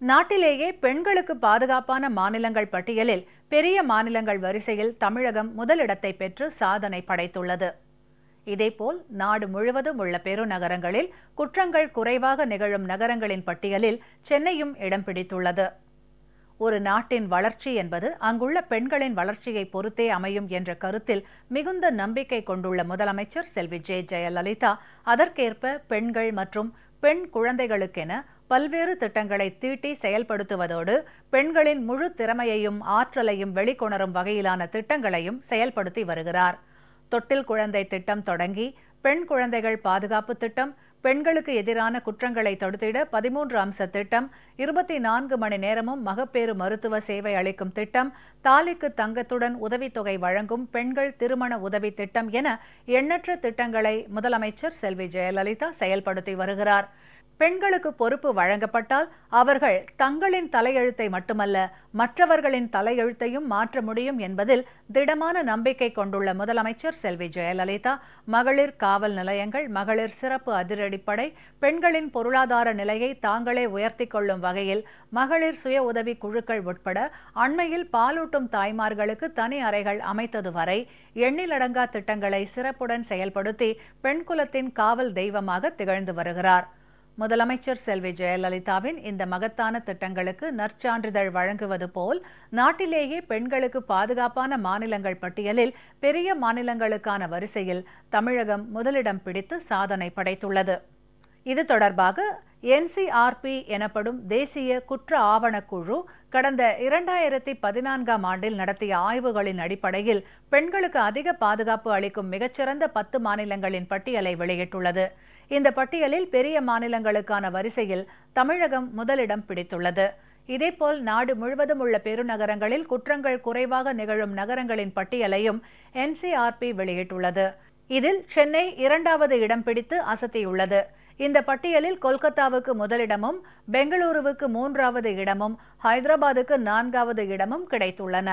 நாட்டிலேயே பெண்களுக்கு பாதுகாப்பான மாநிலங்கள் பட்டியலில் பெரிய மாநிலங்கள் வரிசையில் தமிழகம் முதலிடத்தை பெற்று சாதனை படைத்துள்ளது. இதேபோல் நாடு முழுவதும் உள்ள பெருநகரங்களில் குற்றங்கள் குறைவாக நிகழும் நகரங்களின் பட்டியலில் சென்னையும் இடம் பிடித்துள்ளது. ஒரு நாட்டின் வளர்ச்சி என்பது அங்குள்ள பெண்களின் வளர்ச்சியை பொறுத்தே அமையும் என்ற கருத்தில் மிகுந்த நம்பிக்கை கொண்டுள்ள முதலமைச்சர் செல்வி ஜே. ஜெயலலிதா அதற்கேற்ப பெண்கள் மற்றும் பெண் குழந்தைகளுக்கென பல்வேறு திட்டங்களை தீட்டி செயல்படுத்துவதோடு பெண்களின் முழு திறமையையும் ஆற்றலையும் வெளிக்கொணரும் வகையிலான திட்டங்களையும் செயல்படுத்தி வருகிறார். தொட்டில் குழந்தை திட்டம் தொடங்கி பெண் குழந்தைகள் பாதுகாப்பு திட்டம் பெண்களுக்கு எதிரான குற்றங்களை தடுத்திட பதிமூன்று அம்ச திட்டம் இருபத்தி நான்கு மணி நேரமும் மகப்பேறு மருத்துவ சேவை அளிக்கும் திட்டம் தாலிக்கு தங்கத்துடன் உதவித்தொகை வழங்கும் பெண்கள் திருமண உதவி திட்டம் என எண்ணற்ற திட்டங்களை முதலமைச்சர் செல்வி ஜெயலலிதா செயல்படுத்தி வருகிறார். பெண்களுக்கு பொறுப்பு வழங்கப்பட்டால் அவர்கள் தங்களின் தலையெழுத்தை மட்டுமல்ல மற்றவர்களின் தலையெழுத்தையும் மாற்ற முடியும் என்பதில் திடமான நம்பிக்கை கொண்டுள்ள முதலமைச்சர் செல்வி ஜெயலலிதா மகளிர் காவல் நிலையங்கள் மகளிர் சிறப்பு அதிரடிப்படை பெண்களின் பொருளாதார நிலையை தாங்களே உயர்த்தி கொள்ளும் வகையில் மகளிர் சுய உதவி குழுக்கள் உட்பட அண்மையில் பாலூட்டும் தாய்மார்களுக்கு தனி அறைகள் அமைத்தது வரை எண்ணிலடங்கா திட்டங்களை சிறப்புடன் செயல்படுத்தி பெண்குலத்தின் காவல் தெய்வமாக திகழ்ந்து வருகிறார். முதலமைச்சர் செல்வி ஜெயலலிதாவின் இந்த மகத்தான திட்டங்களுக்கு நற்சான்றிதழ் வழங்குவது போல் நாட்டிலேயே பெண்களுக்கு பாதுகாப்பான மாநிலங்கள் பட்டியலில் பெரிய மாநிலங்களுக்கான வரிசையில் தமிழகம் முதலிடம் பிடித்து சாதனை படைத்துள்ளது. இது தொடர்பாக என்சிஆர்பி எனப்படும் தேசிய குற்ற ஆவணக்குழு கடந்த இரண்டாயிரத்தி பதினான்காம் ஆண்டில் நடத்திய ஆய்வுகளின் அடிப்படையில் பெண்களுக்கு அதிக பாதுகாப்பு அளிக்கும் மிகச்சிறந்த பத்து மாநிலங்களின் பட்டியலை வெளியிட்டுள்ளது. இந்த பட்டியலில் பெரிய மாநிலங்களுக்கான வரிசையில் தமிழகம் முதலிடம் பிடித்துள்ளது. இதேபோல் நாடு முழுவதும் உள்ள பெருநகரங்களில் குற்றங்கள் குறைவாக நிகழும் நகரங்களின் பட்டியலையும் என்சிஆர்பி வெளியிட்டுள்ளது. இதில் சென்னை இரண்டாவது இடம் பிடித்து அசத்தியுள்ளது. இந்த பட்டியலில் கொல்கத்தாவுக்கு முதலிடமும் பெங்களூருவுக்கு மூன்றாவது இடமும் ஹைதராபாத்துக்கு நான்காவது இடமும் கிடைத்துள்ளன.